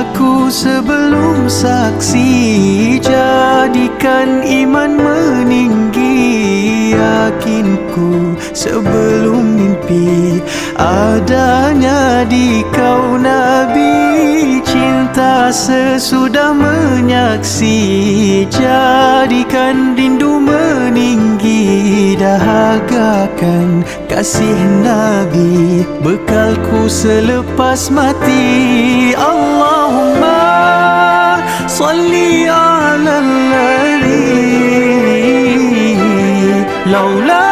aku sebelum saksi Jadikan iman meninggi. Yakinku sebelum mimpi Adanya di kau Nabi. Cinta sesudah menyaksi Jadikan rindu meninggi. Dahagakan kasih Nabi Bekalku selepas mati. Allahumma صلي على النبي لولا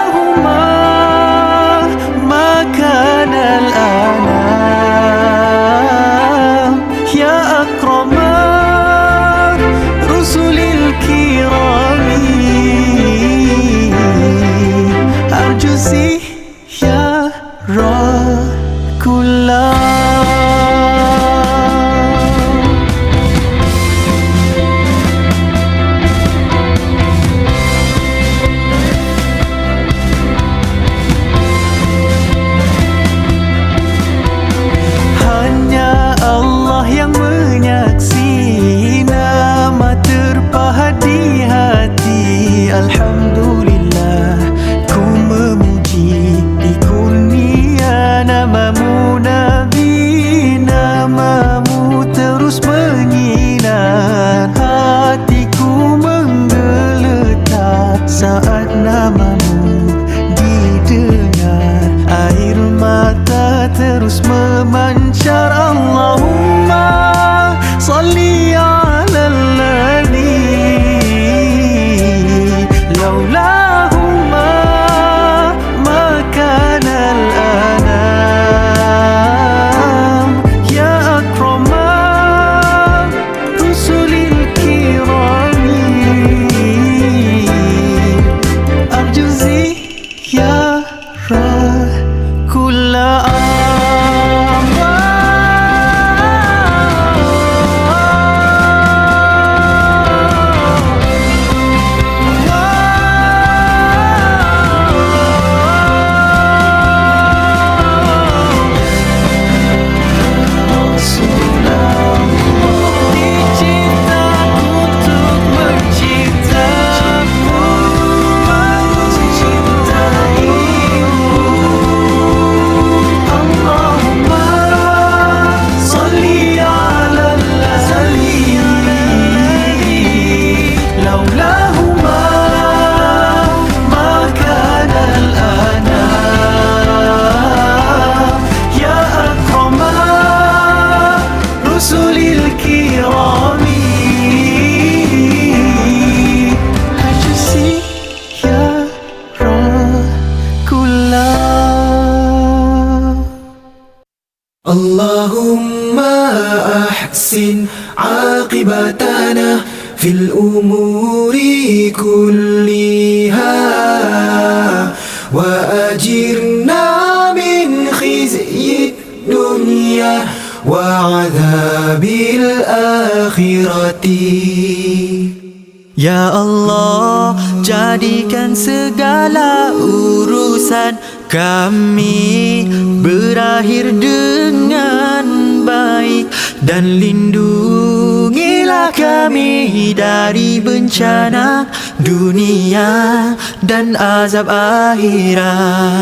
اللهم أحسن عاقبتنا في الأمور كلها وأجرنا من خزي الدنيا وعذاب الآخرة. Ya Allah, jadikan segala urusan kami berakhir dengan baik dan lindungilah kami dari bencana dunia dan azab akhirat.